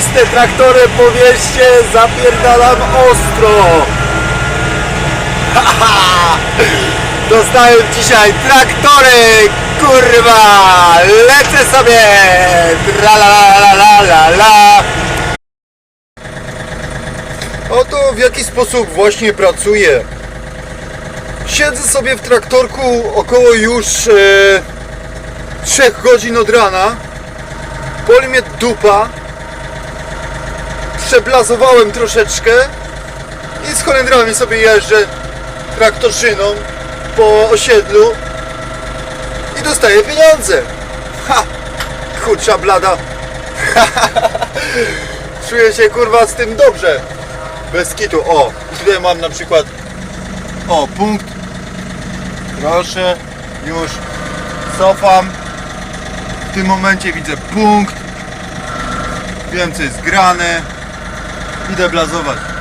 zajebiste traktory po mieście, zapierdalam ostro. Dostałem dzisiaj traktory, kurwa! Lecę sobie! Tra la la la la la Oto w jaki sposób właśnie pracuję. Siedzę sobie w traktorku około już e, 3 godzin od rana. Boli mnie dupa. Przeblazowałem troszeczkę i z holendrami sobie jeżdżę traktorzyną po osiedlu i dostaję pieniądze. Ha! Kurcza blada. Czuję się kurwa z tym dobrze. Bez kitu. O, tutaj mam na przykład o, punkt. Proszę, już cofam. W tym momencie widzę punkt. Wiem co jest grane. idę blazować.